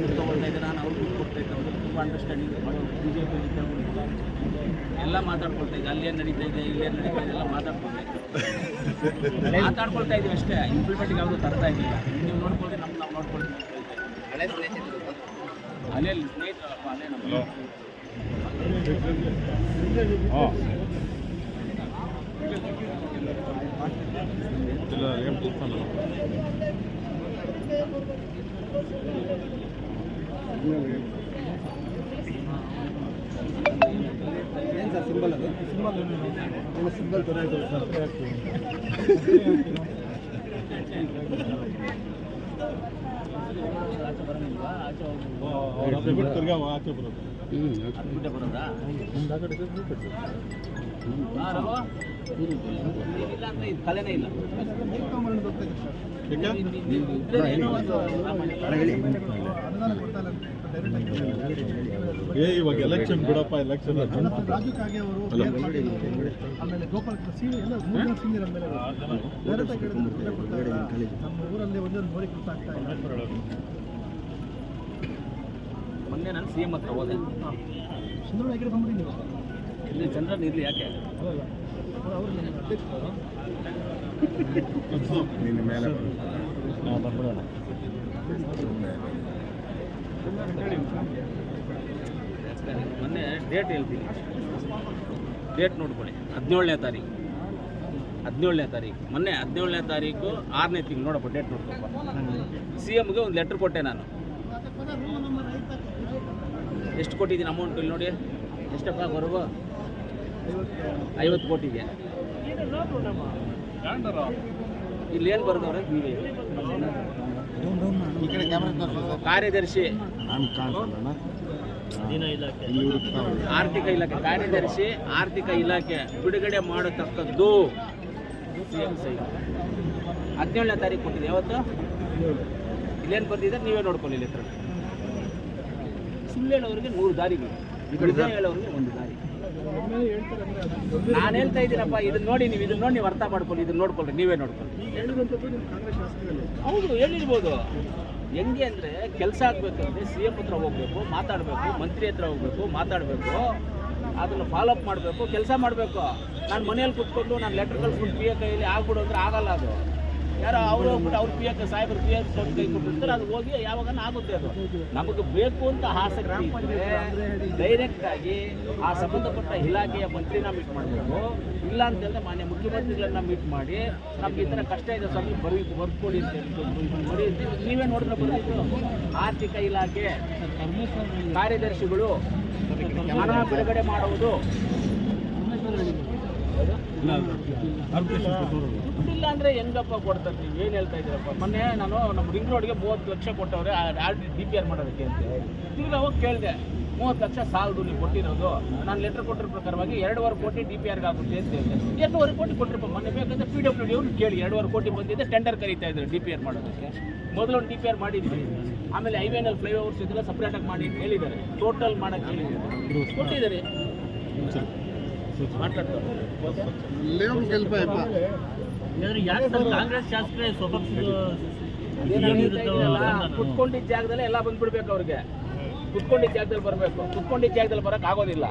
ದುಡ್ಡು ತೊಗೊಳ್ತಾ ಇದ್ದೆ ನಾನು ಅವ್ರಿಗೆ ದುಡ್ಡು ಕೊಡ್ತಾ ಇದ್ದೆ ಅವ್ರಿಗೆ ತುಂಬ ಅಂಡರ್ಸ್ಟ್ಯಾಂಡಿಂಗ್ ಬಿ ಜೆ ಪಿ ಎಲ್ಲ ಮಾತಾಡ್ಕೊಳ್ತಾ ಇದ್ದೆ ಏನು ನಡೀತಾ ಇದೆ ಇಲ್ಲೇನು ನಡೀತಾ ಇದೆ ಎಲ್ಲ ಮಾತಾಡ್ಕೊಳ್ತಾ ಇದ್ದೆ ಮಾತಾಡ್ಕೊಳ್ತಾ ಇದ್ದೀವಿ ಅಷ್ಟೇ. ಇಂಪ್ಲಿಮೆಂಟ್ಗೆ ಯಾವುದು ತರ್ತಾ ಇದ್ದಿಲ್ಲ ನೀವು ನೋಡ್ಕೊಳ್ಳಿ ನಮ್ಮ ನಾವು ನೋಡ್ಕೊಳ್ತೀವಿ. ಅಲ್ಲೇ ಸ್ನೇಹಿತರಲ್ಲಪ್ಪ ಅಲ್ಲೇ ನಮ್ಮ ಇಲ್ಲ ಏನ್ ಏನು ಸರ್ ಸಿಂಬಲ್ ಅದು ಸಿಂಬಲ್ ಏನು ಸಿಂಬಲ್ ಥರ ಇದೆ ಸರ್ ಆಚೆ ಆಚೆ ಬರೋದು ಅದು ಬಿಟ್ಟೆ ಬರೋದಾ ಕಲೆನೇ ಇಲ್ಲ ಏ ಇವಾಗ ಎಲೆಕ್ಷನ್ ಬಿಡಪ್ಪ ಎಲೆಕ್ಷನ್ ರಾಜು ಕಾಗೆ ಅವರು ಆಮೇಲೆ ಗೋಪಾಲ್ ಸಿ ಎಲ್ಲ ಮೂರು ಮೇಲೆ ನಮ್ಮ ಊರಲ್ಲಿ ಒಂದೊಂದು ಗೊತ್ತಾಗ್ತಾ ಇಲ್ಲ ಮೊನ್ನೆ ನಾನು ಸಿ ಎಂ ಹತ್ರ ಹೋದೆ. ಇಲ್ಲಿ ಚಂದ್ರನ್ ಇರ್ಲಿ ಯಾಕೆ? ನಿನ್ನ ಮೇಲೆ. ಮೊನ್ನೆ ಡೇಟ್ ಹೇಳ್ತೀನಿ. ಡೇಟ್ ನೋಡ್ಕೊಳ್ಳಿ. ಹದಿನೇಳನೇ ತಾರೀಕು. ಹದಿನೇಳನೇ ತಾರೀಕು. ಮೊನ್ನೆ ಹದಿನೇಳನೇ ತಾರೀಕು ಆರನೇ ತಿಂಗಳು. ನೋಡಪ್ಪ ಡೇಟ್ ನೋಡ್ಕೊಪ್ಪ. ಸಿ ಎಮ್ಗೆ ಒಂದು ಲೆಟ್ರ್ ಕೊಟ್ಟೆ ನಾನು. ಎಷ್ಟು ಕೊಟ್ಟಿದ್ದೀನಿ ಅಮೌಂಟ್ ಇಲ್ಲಿ ನೋಡಿ. ಎಷ್ಟಪ್ಪ ಬರುವ? ಐವತ್ತು ಕೋಟಿಗೆ. ಇಲ್ಲಿ ಏನು ಬರೆದವ್ರೆ? ನೀವೇ. ಕಾರ್ಯದರ್ಶಿ. ಆರ್ಥಿಕ ಇಲಾಖೆ. ಕಾರ್ಯದರ್ಶಿ ಆರ್ಥಿಕ ಇಲಾಖೆ. ಬಿಡುಗಡೆ ಮಾಡತಕ್ಕದ್ದು. ಹದಿನೇಳನೇ ತಾರೀಕು ಕೊಟ್ಟಿದೆ. ಯಾವತ್ತು? ಇಲ್ಲೇನು ಬಂದಿದೆ ನೀವೇ ನೋಡ್ಕೊಳ್ಳಿ ಇಲ್ಲಿ ಸುಳ್ಳು ಹೇಳೋರಿಗೆ ನೂರು ದಾರಿಗಳು ಹೇಳೋರಿಗೆ ಒಂದು ದಾರಿ. ನಾನು ಹೇಳ್ತಾ ಇದ್ದೀನಪ್ಪ ಇದನ್ನ ನೋಡಿ ನೀವು ಇದನ್ನ ನೋಡಿ ನೀವು ಅರ್ಥ ಮಾಡ್ಕೊಳ್ಳಿ ಇದನ್ನ ನೋಡ್ಕೊಳ್ಳಿ ನೀವೇ ನೋಡ್ಕೊಳ್ಳಿ. ಹೌದು ಹೇಳಿರ್ಬೋದು. ಹೆಂಗೆ ಅಂದರೆ ಕೆಲಸ ಆಗಬೇಕಂದ್ರೆ ಸಿ ಎಂ ಹತ್ರ ಹೋಗ್ಬೇಕು ಮಾತಾಡಬೇಕು ಮಂತ್ರಿ ಹತ್ರ ಹೋಗ್ಬೇಕು ಮಾತಾಡಬೇಕು ಅದನ್ನು ಫಾಲೋ ಅಪ್ ಮಾಡಬೇಕು ಕೆಲಸ ಮಾಡಬೇಕು. ನಾನು ಮನೇಲಿ ಕುತ್ಕೊಂಡು ನಾನು ಲೆಟರ್ ಕಳ್ಸ್ಕೊಂಡು ಪಿ ಎ ಕೈಯಲ್ಲಿ ಆಗ್ಬಿಡು ಅಂದರೆ ಆಗಲ್ಲ ಅದು. ಯಾರೋ ಅವರು ಹೋಗ್ಬಿಟ್ಟು ಅವ್ರು ಪಿ ಎಕ್ ಸಾಹೇಬ್ರು ಪಿ ಎಕ್ ಕೊಟ್ಟು ಕೈ ಕೊಟ್ಟಿರ್ತಾರೆ, ಅದು ಹೋಗಿ ಯಾವಾಗ ಆಗುತ್ತೆ ಅದು. ನಮಗೆ ಬೇಕು ಅಂತ ಆಸಕ್ತಿ ಡೈರೆಕ್ಟ್ ಆಗಿ ಆ ಸಂಬಂಧಪಟ್ಟ ಇಲಾಖೆಯ ಮಂತ್ರಿನ ಮೀಟ್ ಮಾಡಬೇಕು ಇಲ್ಲ ಅಂತಂದ್ರೆ ಮಾನ್ಯ ಮುಖ್ಯಮಂತ್ರಿಗಳನ್ನ ಮೀಟ್ ಮಾಡಿ, ನಮ್ಗೆ ಈ ಥರ ಕಷ್ಟ ಇದೆ ಸ್ವಾಮಿ ಬರೀ ಬರ್ಕೊಡಿ ಅಂತ ಬರೀ ನೀವೇ ನೋಡಿದ್ರೆ ಬಂದಿತ್ತು ಆರ್ಥಿಕ ಇಲಾಖೆ ಕಾರ್ಯದರ್ಶಿಗಳು ಹಣ ಬಿಡುಗಡೆ ಮಾಡುವುದು ದುಡ್ಡಿಲ್ಲ ಅಂದ್ರೆ ಹೆಂಗಪ್ಪ ಕೊಡ್ತಾರೆ ನೀವು? ಏನು ಹೇಳ್ತಾ ಇದ್ದೀರಪ್ಪ? ಮೊನ್ನೆ ನಾನು ನಮ್ಮ ರಿಂಗ್ ರೋಡ್ಗೆ ಮೂವತ್ತು ಲಕ್ಷ ಕೊಟ್ಟವ್ರೆ ಆರ್ ಡಿ ಪಿ ಆರ್ ಮಾಡೋದಕ್ಕೆ ಅಂತ ತಿರ್ಗಾ ಹೋಗಿ ಕೇಳಿದೆ ಮೂವತ್ತು ಲಕ್ಷ ಸಾಲದು ನೀವು ಕೊಟ್ಟಿರೋದು. ನಾನು ಲೆಟರ್ ಕೊಟ್ಟಿರೋ ಪ್ರಕಾರವಾಗಿ ಎರಡೂವರೆ ಕೋಟಿ ಡಿ ಪಿ ಆರ್ಗೆ ಆಗುತ್ತೆ ಅಂತ ಹೇಳಿದೆ. ಎರಡೂವರೆ ಕೋಟಿ ಕೊಟ್ಟಿರಪ್ಪ ಮೊನ್ನೆ ಬೇಕಂದ್ರೆ ಪಿ ಡಬ್ಲ್ಯೂ ಡಿ ಅವ್ರು ಕೇಳಿ ಎರಡೂವರೆ ಕೋಟಿ ಬಂದಿದ್ದೆ ಟೆಂಡರ್ ಕರೀತಾ ಇದ್ರು ಡಿ ಪಿ ಆರ್ ಮಾಡೋದಕ್ಕೆ. ಮೊದಲು ಒಂದು ಡಿ ಪಿ ಆರ್ ಮಾಡಿದ್ವಿ ಆಮೇಲೆ ಐವೇನಲ್ಲಿ ಫ್ಲೈಓವರ್ಸ್ ಇದೆಲ್ಲ ಸಪ್ರೇಟಾಗಿ ಮಾಡಿ ಅಂತ ಹೇಳಿದ್ದಾರೆ. ಟೋಟಲ್ ಮಾಡೋಕ್ಕೆ ಹೇಳಿದ್ದಾರೆ. ಕೊಟ್ಟಿದ್ದಾರೆ. ಕಾಂಗ್ರೆಸ್ ಶಾಸಕರೇ ಕುತ್ಕೊಂಡಿದ್ದ ಜಾಗದಲ್ಲೇ ಎಲ್ಲ ಬಂದ್ಬಿಡ್ಬೇಕು ಅವ್ರಿಗೆ. ಕುತ್ಕೊಂಡಿದ್ದ ಜಾಗದಲ್ಲಿ ಬರಬೇಕು. ಕುತ್ಕೊಂಡಿದ್ದ ಜಾಗದಲ್ಲಿ ಬರೋಕೆ ಆಗೋದಿಲ್ಲ.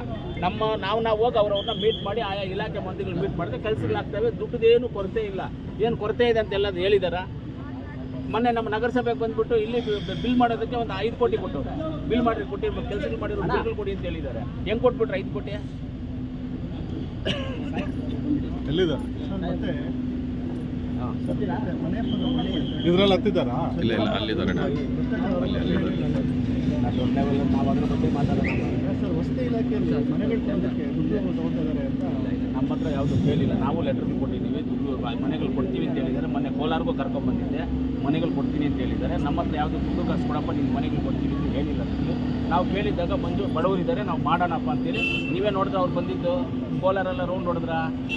ನಮ್ಮ ನಾವು ನಾವು ಹೋಗಿ ಅವ್ರವ್ರನ್ನ ಮೀಟ್ ಮಾಡಿ ಆಯಾ ಇಲಾಖೆ ಮಂತ್ರಿಗಳು ಮೀಟ್ ಮಾಡಿದ್ರೆ ಕೆಲಸಗಳಾಗ್ತವೆ. ದುಡ್ಡದೇನು ಕೊರತೆ ಇಲ್ಲ. ಏನು ಕೊರತೆ ಇದೆ ಅಂತೆಲ್ಲ ಹೇಳಿದಾರ? ಮೊನ್ನೆ ನಮ್ಮ ನಗರಸಭೆಗೆ ಬಂದ್ಬಿಟ್ಟು ಇಲ್ಲಿ ಬಿಲ್ ಮಾಡೋದಕ್ಕೆ ಒಂದು ಐದು ಕೋಟಿ ಕೊಟ್ಟವ್ರೆ. ಬಿಲ್ ಮಾಡಿ ಕೊಟ್ಟಿರ್ಬೇಕು. ಕೆಲಸಗಳು ಮಾಡಿರೋ ಬಿಲ್ಗಳು ಕೊಡಿ ಅಂತ ಹೇಳಿದ್ದಾರೆ ಹೆಂಗೆ ಕೊಟ್ಬಿಟ್ರೆ ಐದು ಕೋಟಿ? ಎಲ್ಲಿದೆ? ಇದ್ರಲ್ಲಿ ಹತ್ತಿದ್ದಾರಾ? ಇಲ್ಲ ಇಲ್ಲ ಅಲ್ಲಿದ್ದಾರೆ ಅಲ್ಲಿ ಅಲ್ಲಿ. ನಾವು ಅದ್ರ ಬಗ್ಗೆ ಮಾತಾಡೋದು ಸರ್ ವಸತಿ ಇಲಾಖೆಯಲ್ಲಿ ಮನೆಗಳು ಕೊಡೋದಕ್ಕೆ ದುಡ್ಡು ತಗೊಳ್ತಿದ್ದಾರೆ ಅಂತ ನಮ್ಮ ಹತ್ರ ಯಾವುದು ಕೇಳಿಲ್ಲ. ನಾವು ಲೆಟರ್ ಕೊಟ್ಟಿದ್ದೀವಿ ದುಡ್ಡು ಮನೆಗಳು ಕೊಡ್ತೀವಿ ಅಂತ ಹೇಳಿದ್ದಾರೆ. ಮೊನ್ನೆ ಕೋಲಾರ್ಗೂ ಕರ್ಕೊಂಡ್ಬಂದಿದ್ದೆ ಮನೆಗಳು ಕೊಡ್ತೀನಿ ಅಂತ ಹೇಳಿದ್ದಾರೆ. ನಮ್ಮ ಹತ್ರ ಯಾವುದು ದುಡ್ಡು ಕಾಸು ಕೊಡಪ್ಪ ನಿಮ್ಮ ಮನೆಗಳು ಕೊಡ್ತೀವಿ ಅಂತ ಹೇಳಿಲ್ಲ ನಾವು ಕೇಳಿದ್ದಾಗ ಮಂಜು ಬಡವರಿದ್ದಾರೆ ನಾವು ಮಾಡೋಣಪ್ಪ ಅಂತೇಳಿ ನೀವೇ ನೋಡಿದ್ರೆ ಅವ್ರು ಬಂದಿದ್ದು. ಕೋಲಾರೆಲ್ಲ ರೌಂಡ್ ಹೊಡೆದ್ರ?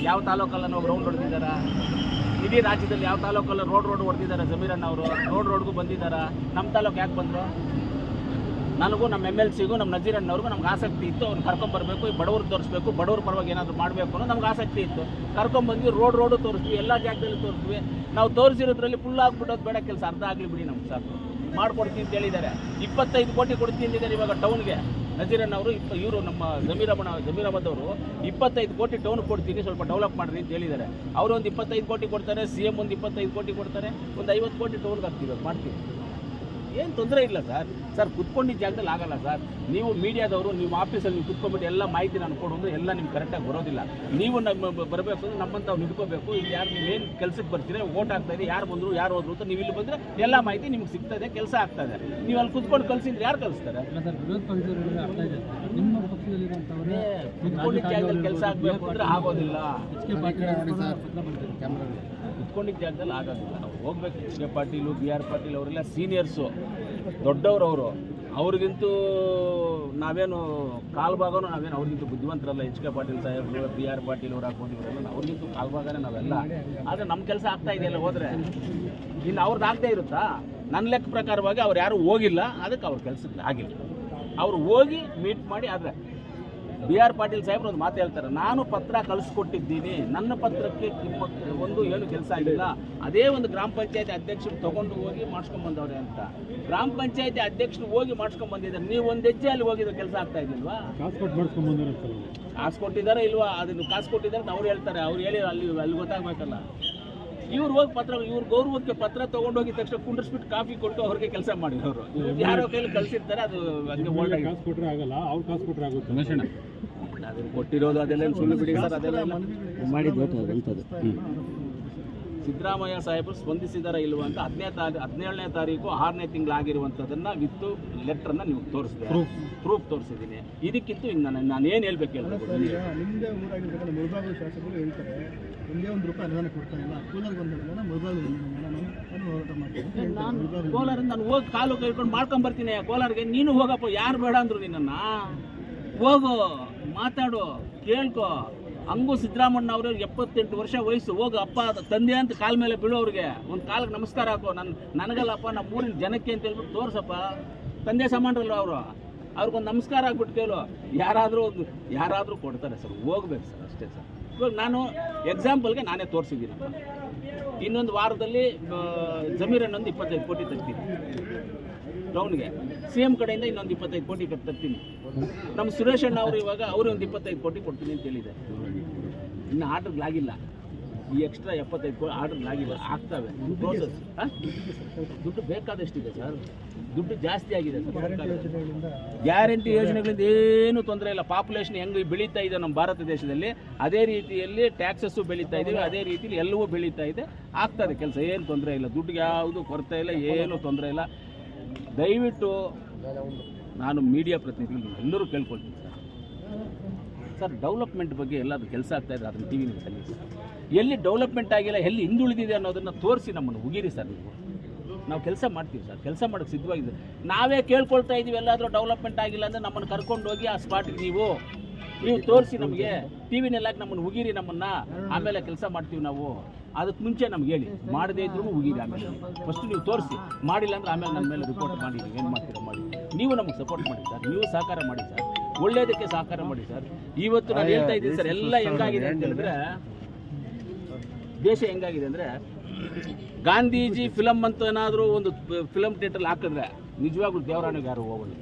ಯಾವ ತಾಲೂಕಲ್ಲ ನಾವು ರೌಂಡ್ ಹೊಡೆದಿದ್ದಾರ? ಇಡೀ ರಾಜ್ಯದಲ್ಲಿ ಯಾವ ತಾಲೂಕಲ್ಲ ರೋಡ್ ರೋಡ್ ಹೊಡೆದಿದ್ದಾರೆ ಜಮೀರಣ್ಣ ಅವರು? ರೋಡ್ ರೋಡ್ಗೂ ಬಂದಿದ್ದಾರೆ? ನಮ್ಮ ತಾಲೂಕು ಯಾಕೆ ಬಂದರು? ನನಗೂ ನಮ್ಮ ಎಂ ಎಲ್ ಸಿಗೂ ನಮ್ಮ ನಜೀರಣ್ಣವ್ರಿಗೂ ನಮ್ಗೆ ಆಸಕ್ತಿ ಇತ್ತು. ಅವ್ರು ಕರ್ಕೊಂಬರ್ಬೇಕು ಈ ಬಡವ್ರಿಗೆ ತೋರಿಸ್ಬೇಕು, ಬಡವ್ರ ಪರವಾಗಿ ಏನಾದರೂ ಮಾಡಬೇಕು ಅನ್ನೋ ನಮ್ಗೆ ಆಸಕ್ತಿ ಇತ್ತು. ಕರ್ಕೊಂಬಂದ್ವಿ ರೋಡ್, ರೋಡು ತೋರಿಸ್ತೀವಿ ಎಲ್ಲ ಜಾಗದಲ್ಲಿ ತೋರಿಸ್ತೀವಿ ನಾವು ತೋರಿಸಿರೋದ್ರಲ್ಲಿ ಫುಲ್ ಆಗಿಬಿಟ್ಟೋದು ಬೇಡ ಕೆಲಸ, ಅರ್ಧ ಆಗಲಿ ಬಿಡಿ ನಮ್ಗೆ ಸಾಕು. ಮಾಡ್ಕೊಡ್ತೀನಿ ಅಂತ ಹೇಳಿದ್ದಾರೆ. ಇಪ್ಪತ್ತೈದು ಕೋಟಿ ಕೊಡ್ತೀನಿ ಅಂತಿದ್ದಾರೆ ಇವಾಗ ಟೌನ್ಗೆ. ನಜೀರಣ್ಣವರು, ಇಪ್ಪ, ಇವರು ನಮ್ಮ ಜಮೀರಮ್ಮನ ಜಮೀರ್ ಅವರು ಇಪ್ಪತ್ತೈದು ಕೋಟಿ ಟೌನ್ ಕೊಡ್ತೀನಿ, ಸ್ವಲ್ಪ ಡೆವಲಪ್ ಮಾಡ್ರಿ ಅಂತ ಹೇಳಿದ್ದಾರೆ. ಅವರು ಒಂದು ಇಪ್ಪತ್ತೈದು ಕೋಟಿ ಕೊಡ್ತಾರೆ ಸಿ ಎಂ ಒಂದು ಇಪ್ಪತ್ತೈದು ಕೋಟಿ ಕೊಡ್ತಾರೆ, ಒಂದು ಐವತ್ತು ಕೋಟಿ ಟೌನ್ಗೆ ಹಾಕ್ತೀವಿ ಮಾಡ್ತೀವಿ. ಏನು ತೊಂದರೆ ಇಲ್ಲ ಸರ್. ಸರ್, ಕುತ್ಕೊಂಡಿದ್ದ ಜಾಗದಲ್ಲಿ ಆಗಲ್ಲ ಸರ್. ನೀವು ಮೀಡಿಯಾದವರು, ನೀವು ಆಫೀಸಲ್ಲಿ ನೀವು ಕುತ್ಕೊಂಡ್ಬಿಟ್ಟು ಎಲ್ಲ ಮಾಹಿತಿ ನಾನು ಕೊಡೋದು ಎಲ್ಲ ನಿಮ್ಗೆ ಕರೆಕ್ಟಾಗಿ ಬರೋದಿಲ್ಲ. ನೀವು ನಮ್ಮ ಬರಬೇಕು ಅಂದ್ರೆ ನಮ್ಮಂತ ನಿಂತ್ಕೋಬೇಕು. ಇಲ್ಲಿ ಯಾರು ನೀವೇನು ಕೆಲಸಕ್ಕೆ ಬರ್ತೀರಿ ಓಟ್ ಇದೆ, ಯಾರು ಬಂದರು, ಯಾರು ಹೋದ್ರು ಅಂತ ನೀವು ಇಲ್ಲಿ ಬಂದರೆ ಎಲ್ಲ ಮಾಹಿತಿ ನಿಮ್ಗೆ ಸಿಗ್ತದೆ ಕೆಲಸ ಆಗ್ತದೆ ನೀವು ಅಲ್ಲಿ ಕುತ್ಕೊಂಡು ಕಲ್ಸಿದ್ರೆ ಯಾರು ಕಲಿಸ್ತಾರೆ? ನಿಮ್ಮ ಪಕ್ಷದಲ್ಲಿರುವಂಥವರೇ ಕೆಲಸ ಆಗಬೇಕು ಅಂದರೆ ಆಗೋದಿಲ್ಲ. ಎಚ್ ಕೆ ಪಾಟೀಲ್ ಅವರು ಸರ್ ಕುತ್ಕೊಂಡಿದ್ದ ಜಾಗದಲ್ಲಿ ಆಗೋದಿಲ್ಲ. ನಾವು ಹೋಗ್ಬೇಕು. H K Patil B R Patil ಅವರೆಲ್ಲ ಸೀನಿಯರ್ಸು. ದೊಡ್ಡವರು ಅವರು. ಅವ್ರಿಗಿಂತೂ ನಾವೇನು ಕಾಲು ಭಾಗನೂ ನಾವೇನು ಅವ್ರಿಗಿಂತ ಬುದ್ಧಿವಂತರಲ್ಲ. ಎಚ್ ಕೆ ಪಾಟೀಲ್ ಸಾಹೇಬ್ರು ಬಿ ಆರ್ ಪಾಟೀಲ್ ಅವ್ರು ಹಾಕೊಂಡು ಅವ್ರಿಗಿಂತ ಅವ್ರಿಗಿಂತೂ ಕಾಲು ನಾವೆಲ್ಲ. ಆದರೆ ನಮ್ಮ ಕೆಲಸ ಆಗ್ತಾ ಇದೆಯಲ್ಲ ಹೋದರೆ? ಇನ್ನು ಅವ್ರದ್ದು ಆಗದೆ ಇರುತ್ತಾ? ನನ್ನ ಲೆಕ್ಕ ಪ್ರಕಾರವಾಗಿ ಅವ್ರು ಯಾರೂ ಹೋಗಿಲ್ಲ. ಅದಕ್ಕೆ ಅವ್ರ ಕೆಲಸಕ್ಕೆ ಆಗಿಲ್ಲ. ಅವ್ರು ಹೋಗಿ ಮೀಟ್ ಮಾಡಿ ಆದರೆ ಬಿ ಆರ್ ಪಾಟೀಲ್ ಸಾಹೇಬ್ರು ಒಂದು ಮಾತು ಹೇಳ್ತಾರೆ ನಾನು ಪತ್ರ ಕಳಿಸ್ಕೊಟ್ಟಿದ್ದೀನಿ ನನ್ನ ಪತ್ರಕ್ಕೆ ಒಂದು ಏನು ಕೆಲಸ ಆಗಿಲ್ಲ ಅದೇ ಒಂದು ಗ್ರಾಮ ಪಂಚಾಯತಿ ಅಧ್ಯಕ್ಷರು ತಗೊಂಡು ಹೋಗಿ ಮಾಡ್ಸ್ಕೊಂಡ್ ಬಂದವ್ರೆ ಅಂತ. ಗ್ರಾಮ ಪಂಚಾಯತಿ ಅಧ್ಯಕ್ಷರು ಹೋಗಿ ಮಾಡ್ಸ್ಕೊಂಡ್ ಬಂದಿದ್ದಾರೆ ನೀವು ಒಂದು ಹೆಜ್ಜೆ ಅಲ್ಲಿ ಹೋಗಿದ್ರೆ ಕೆಲಸ ಆಗ್ತಾ ಇದ್ದಿಲ್ವಾ? ಕಾಸು ಕೊಟ್ಟಿದ್ದಾರೆ ಇಲ್ವಾ? ಅದನ್ನು ಕಾಸು ಕೊಟ್ಟಿದ್ದಾರೆ ಅಂತ ಅವ್ರು ಹೇಳ್ತಾರೆ ಅವ್ರು ಹೇಳಿ ಅಲ್ಲಿ ಅಲ್ಲಿ ಗೊತ್ತಾಗ್ಬೇಕಲ್ಲ. ಇವ್ರು ಹೋಗಿ ಪತ್ರ ಇವ್ರ ಗೌರವಕ್ಕೆ ಪತ್ರ ತಗೊಂಡೋಗಿದ ತಕ್ಷಣ ಕುಂಡ್ರಿಸ್ಬಿಟ್ಟು ಕಾಫಿ ಕೊಟ್ಟು ಅವ್ರಿಗೆ ಕೆಲಸ ಮಾಡಿದವರು ಯಾರೋ ಕೈಲಿ ಕಳ್ಸಿರ್ತಾರೆ ಅದು ಹಂಗೆ ಕಾಸು ಕೊಟ್ರೆ ಆಗಲ್ಲ ಅವ್ರು ಕಾಸು ಕೊಟ್ಟರೆ ಆಗುತ್ತೆ ಅದನ್ನ ಕೊಟ್ಟಿರೋದು ಅದೆಲ್ಲ ಸುಳ್ಳು ಬಿಡಿ ಸರ್ ಅದೆಲ್ಲ ಸಿದ್ದರಾಮಯ್ಯ ಸಾಹೇಬರು ಸ್ಪಂದಿಸಿದಾರ ಇಲ್ವಾ ಅಂತ ಹದಿನೇ ತಾರೀಕು ಹದಿನೇಳನೇ ತಾರೀಕು ಆರನೇ ತಿಂಗಳಾಗಿರುವಂಥದ್ದನ್ನು ವಿತ್ತು ಲೆಟ್ರನ್ನು ನೀವು ತೋರಿಸಿದೆ. ಪ್ರೂಫ್ ತೋರಿಸಿದ್ದೀನಿ. ಇದಕ್ಕಿಂತ ಇನ್ನು ನಾನು ನಾನು ಏನು ಹೇಳ್ಬೇಕು ಹೇಳಿ ನಿಮ್ಮದೇ ಊರಾಗಿರ್ತಕ್ಕಂಥ ಶಾಸಕರು ಹೇಳ್ತಾರೆ ಒಂದೇ ಒಂದು ರೂಪಾಯಿ ಅನುದಾನ ಕೊಡ್ತಾ ಇಲ್ಲ ಕೂಲರ್ ಬಂದ ಕೋಲಾರ ನಾನು ಹೋಗಿ ಕಾಲು ಕೈಕೊಂಡು ಮಾಡ್ಕೊಂಬರ್ತೀನಿ ಕೋಲಾರ್ಗೆ ನೀನು ಹೋಗಪ್ಪ ಯಾರು ಬೇಡ ಅಂದ್ರು ನಿನ್ನನ್ನು? ಹೋಗು ಮಾತಾಡು ಕೇಳ್ಕೊ. ಹಂಗೂ ಸಿದ್ದರಾಮಣ್ಣ ಅವ್ರಿಗೆ ಎಪ್ಪತ್ತೆಂಟು ವರ್ಷ ವಯಸ್ಸು. ಹೋಗು ಅಪ್ಪ, ತಂದೆ ಅಂತ ಕಾಲ ಮೇಲೆ ಬೀಳೋರಿಗೆ. ಒಂದು ಕಾಲಕ್ಕೆ ನಮಸ್ಕಾರ ಹಾಕು. ನನ್ನ ನನಗಲ್ಲಪ್ಪ ನಮ್ಮ ಊರಿನ ಜನಕ್ಕೆ ಅಂತ ಹೇಳ್ಬಿಟ್ಟು ತೋರಿಸಪ್ಪ. ತಂದೆ ಸಮಾನರಲ್ಲ ಅವರು. ಅವ್ರಿಗೊಂದು ನಮಸ್ಕಾರ ಆಗ್ಬಿಟ್ಟು ಕೇಳು. ಯಾರಾದರೂ ಒಂದು, ಯಾರಾದರೂ ಕೊಡ್ತಾರೆ ಸರ್. ಹೋಗ್ಬೇಕು ಸರ್ ಅಷ್ಟೇ ಸರ್. ಇವಾಗ ನಾನು ಎಕ್ಸಾಂಪಲ್ಗೆ ನಾನೇ ತೋರಿಸಿದ್ದೀನಪ್ಪ. ಇನ್ನೊಂದು ವಾರದಲ್ಲಿ ಜಮೀರನ್ನೊಂದು ಜಮೀರ್ ಇಪ್ಪತ್ತೈದು ಕೋಟಿ ತರ್ತೀನಿ ಟೌನ್ಗೆ ಸಿ ಎಂ ಕಡೆಯಿಂದ ಇನ್ನೊಂದು ಇಪ್ಪತ್ತೈದು ಕೋಟಿ ತರ್ತೀನಿ ನಮ್ಮ ಸುರೇಶ್ ಅಣ್ಣ ಅವರು ಇವಾಗ ಅವರು ಒಂದು ಇಪ್ಪತ್ತೈದು ಕೋಟಿ ಕೊಡ್ತೀನಿ ಅಂತ ಹೇಳಿದ್ದಾರೆ. ಇನ್ನು ಆರ್ಡ್ರ್ಗಳಾಗಿಲ್ಲ ಈ ಎಕ್ಸ್ಟ್ರಾ ಎಪ್ಪತ್ತೈದು ಕೋಟಿ ಆರ್ಡರ್ಗಳಾಗಿಲ್ಲ ಆಗ್ತವೆ. ಪ್ರೋಸೆಸ್ ದುಡ್ಡು ಬೇಕಾದಷ್ಟಿದೆ ಸರ್. ದುಡ್ಡು ಜಾಸ್ತಿ ಆಗಿದೆ ಸರ್ ಗ್ಯಾರಂಟಿ ಯೋಜನೆಗಳಿಂದ ಏನು ತೊಂದರೆ ಇಲ್ಲ. ಪಾಪ್ಯುಲೇಷನ್ ಹೆಂಗೆ ಬೆಳೀತಾ ಇದೆ ನಮ್ಮ ಭಾರತ ದೇಶದಲ್ಲಿ ಅದೇ ರೀತಿಯಲ್ಲಿ ಟ್ಯಾಕ್ಸಸ್ಸು ಬೆಳೀತಾ ಇದ್ದೀವಿ ಅದೇ ರೀತಿಯಲ್ಲಿ ಎಲ್ಲವೂ ಬೆಳೀತಾ ಇದೆ. ಆಗ್ತದೆ ಕೆಲಸ ಏನು ತೊಂದರೆ ಇಲ್ಲ. ದುಡ್ಡು ಯಾವುದು ಕೊರತೆ ಇಲ್ಲ ಏನು ತೊಂದರೆ ಇಲ್ಲ. ದಯವಿಟ್ಟು ನಾನು ಮೀಡಿಯಾ ಪ್ರತಿನಿಧಿಗಳು ಎಲ್ಲರೂ ಕೇಳ್ಕೊಳ್ತೀನಿ ಸರ್. ಸರ್ ಡೆವಲಪ್ಮೆಂಟ್ ಬಗ್ಗೆ ಎಲ್ಲಾದ್ರೂ ಕೆಲಸ ಆಗ್ತಾ ಇದೆ ಅದನ್ನು ಟಿ ವಿ ಸರ್ ಎಲ್ಲಿ ಡೆವಲಪ್ಮೆಂಟ್ ಆಗಿಲ್ಲ, ಎಲ್ಲಿ ಹಿಂದುಳಿದಿದೆ ಅನ್ನೋದನ್ನು ತೋರಿಸಿ ನಮ್ಮನ್ನು. ಉಗಿರಿ ಸರ್ ನೀವು. ನಾವು ಕೆಲಸ ಮಾಡ್ತೀವಿ ಸರ್. ಕೆಲಸ ಮಾಡೋಕ್ಕೆ ಸಿದ್ಧವಾಗಿದೆ ನಾವೇ ಕೇಳ್ಕೊಳ್ತಾ ಇದ್ದೀವಿ, ಎಲ್ಲಾದರೂ ಡೆವಲಪ್ಮೆಂಟ್ ಆಗಿಲ್ಲ ಅಂದರೆ ನಮ್ಮನ್ನು ಕರ್ಕೊಂಡು ಹೋಗಿ ಆ ಸ್ಪಾಟಿಗೆ ನೀವು. ನೀವು ತೋರಿಸಿ ನಮಗೆ. ಟಿ ವಿನೆಲ್ಲ ನಮ್ಮನ್ನು ಉಗಿರಿ ನಮ್ಮನ್ನು. ಆಮೇಲೆ ಕೆಲಸ ಮಾಡ್ತೀವಿ ನಾವು. ಅದಕ್ಕೆ ಮುಂಚೆ ನಮ್ಗೆ ಹೇಳಿ. ಮಾಡದೇ ಇದ್ರೂ ಉಗಿರಿ ಆಮೇಲೆ. ಫಸ್ಟ್ ನೀವು ತೋರಿಸಿ. ಮಾಡಿಲ್ಲ ಅಂದ್ರೆ ಆಮೇಲೆ ನಮ್ಮ ಮೇಲೆ ರಿಪೋರ್ಟ್ ಮಾಡಿ. ಏನು ಮಾಡ್ತೀರಾ ಮಾಡಿ. ನೀವು ನಮಗೆ ಸಪೋರ್ಟ್ ಮಾಡಿ ಸರ್. ನೀವು ಸಹಕಾರ ಮಾಡಿ ಸರ್. ಒಳ್ಳೇದಕ್ಕೆ ಸಹಕಾರ ಮಾಡಿ ಸರ್. ಇವತ್ತು ನಾನು ಹೇಳ್ತಾ ಇದ್ದೀನಿ ಸರ್ ಎಲ್ಲ ಹೆಂಗಾಗಿದೆ ಅಂತ ಹೇಳಿದ್ರೆ ದೇಶ ಹೆಂಗಾಗಿದೆ ಅಂದರೆ ಗಾಂಧೀಜಿ ಫಿಲಮ್ ಅಂತ ಏನಾದರೂ ಒಂದು ಫಿಲಮ್ ಥಿಯೇಟ್ರಲ್ಲಿ ಹಾಕಿದ್ರೆ ನಿಜವಾಗ್ಲೂ ದೇವರಾಣಿಗೆ ಯಾರು ಹೋಗಲ್ಲ.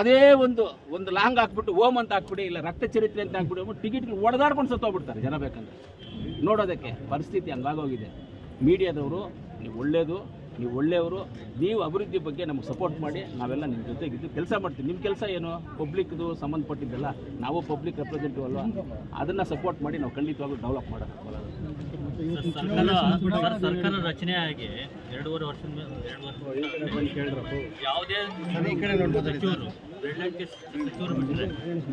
ಅದೇ ಒಂದು ಒಂದು ಲಾಂಗ್ ಹಾಕ್ಬಿಟ್ಟು ಓಮ್ ಅಂತ ಹಾಕ್ಬಿಡಿ ಇಲ್ಲ ರಕ್ತ ಚರಿತ್ರೆ ಅಂತ ಹಾಕ್ಬಿಡಿ ಟಿಕೆಟ್ಗಳು ಒಡೆದಾಡ್ಕೊಂಡು ಸತ್ತೋಗ್ಬಿಡ್ತಾರೆ ಜನ ಬೇಕಂದ್ರೆ. ನೋಡೋದಕ್ಕೆ ಪರಿಸ್ಥಿತಿ ಹಂಗಾಗೋಗಿದೆ ಮೀಡಿಯಾದವರು ನೀವು ಒಳ್ಳೆಯದು ನೀವು ಒಳ್ಳೆಯವರು ನೀವು ಅಭಿವೃದ್ಧಿ ಬಗ್ಗೆ ನಮಗೆ ಸಪೋರ್ಟ್ ಮಾಡಿ ನಾವೆಲ್ಲ ನಿಮ್ಮ ಜೊತೆಗಿದ್ದು ಕೆಲಸ ಮಾಡ್ತೀವಿ. ನಿಮ್ಮ ಕೆಲಸ ಏನು? ಪಬ್ಲಿಕ್ದು ಸಂಬಂಧಪಟ್ಟಿದ್ದೆಲ್ಲ ನಾವು ಪಬ್ಲಿಕ್ ರೆಪ್ರೆಸೆಂಟೇಟಿವ್ ಅಲ್ವಾ? ಅದನ್ನು ಸಪೋರ್ಟ್ ಮಾಡಿ ನಾವು ಖಂಡಿತವಾಗ್ಲೂ ಡೆವಲಪ್ ಮಾಡೋದು ಸರ್ಕಾರ ಸರ್, ಸರ್ಕಾರ ರಚನೆ ಆಗಿ ಎರಡೂವರೆ ವರ್ಷದ ಮೇಲೆ ಎರಡು ವರ್ಷ ಯಾವುದೇ ಸಚಿವರು ಬೆಳ್ಳಕ್ಕೆ ಸಚಿವರು ಬಿಟ್ಟರೆ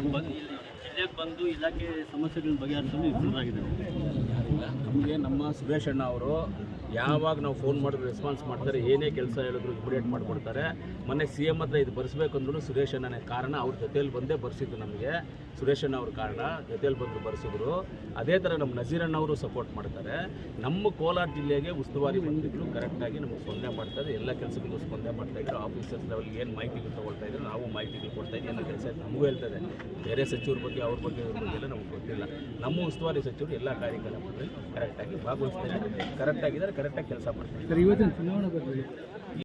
ಬಂದು ಇಲ್ಲಿ ಜಿಲ್ಲೆಗೆ ಬಂದು ಇಲಾಖೆ ಸಮಸ್ಯೆಗಳನ್ನ ಬಗೆಹರಿಸಲು ವಿಫಲರಾಗಿದ್ದಾರೆ ನಮಗೆ ನಮ್ಮ ಸುರೇಶ್ ಅಣ್ಣ ಅವರು ಯಾವಾಗ ನಾವು ಫೋನ್ ಮಾಡಿದ್ರು ರೆಸ್ಪಾನ್ಸ್ ಮಾಡ್ತಾರೆ, ಏನೇ ಕೆಲಸ ಹೇಳಿದ್ರು ಇಮಿಡಿಯೇಟ್ ಮಾಡಿಕೊಡ್ತಾರೆ. ಮೊನ್ನೆ ಸಿ ಎಂ ಹತ್ರ ಇದು ಬರ್ಸ್ಬೇಕಂದ್ರೂ ಸುರೇಶ್ ಅಣ್ಣನೇ ಕಾರಣ, ಅವ್ರ ಜೊತೆಯಲ್ಲಿ ಬಂದೇ ಬರ್ಸಿದ್ದು ನಮಗೆ. ಸುರೇಶ್ ಅಣ್ಣ ಅವ್ರ ಕಾರಣ ಜೊತೆಯಲ್ಲಿ ಬಂದು ಬರೆಸಿದ್ರು. ಅದೇ ಥರ ನಮ್ಮ ನಜೀರ್ ಅಣ್ಣ ಅವರು ಸಪೋರ್ಟ್ ಮಾಡ್ತಾರೆ. ನಮ್ಮ ಕೋಲಾರ ಜಿಲ್ಲೆಗೆ ಉಸ್ತುವಾರಿ ಬಂದಿದ್ರು ಕರೆಕ್ಟಾಗಿ ನಮಗೆ ಸ್ಪಂದನೆ ಮಾಡ್ತಾರೆ. ಎಲ್ಲ ಕೆಲಸಗಳಿಗೂ ಸ್ಪಂದನೆ ಮಾಡ್ತಾ ಆಫೀಸರ್ಸ್ ಲೆವೆಲ್ಗೆ ಏನು ಮಾಹಿತಿಗಳು ತೊಗೊಳ್ತಾ ಇದ್ರು, ನಾವು ಮಾಹಿತಿಗಳು ಕೊಡ್ತಾ ಇದ್ದೀವಿ ಎಲ್ಲ ಕೆಲಸ ನಮಗೂ ಹೇಳ್ತದೆ ಬೇರೆ ಸಚಿವರ ಬಗ್ಗೆ, ಅವ್ರ ಬಗ್ಗೆ ಇವ್ರ ಬಗ್ಗೆ ನಮ್ಗೆ ಗೊತ್ತಿಲ್ಲ. ನಮ್ಮ ಉಸ್ತುವಾರಿ ಸಚಿವರು ಎಲ್ಲ ಕಾರ್ಯಕ್ರಮಗಳಲ್ಲಿ ಕರೆಕ್ಟಾಗಿ ಭಾಗವಹಿಸ್ತಾ ಇದ್ದಾರೆ ಕರೆಕ್ಟಾಗಿದ್ದಾರೆ ಕರೆಕ್ಟಾಗಿ ಕೆಲಸ ಮಾಡ್ತೀವಿ ಇವತ್ತಿನ ಚುನಾವಣೆ ಬಗ್ಗೆ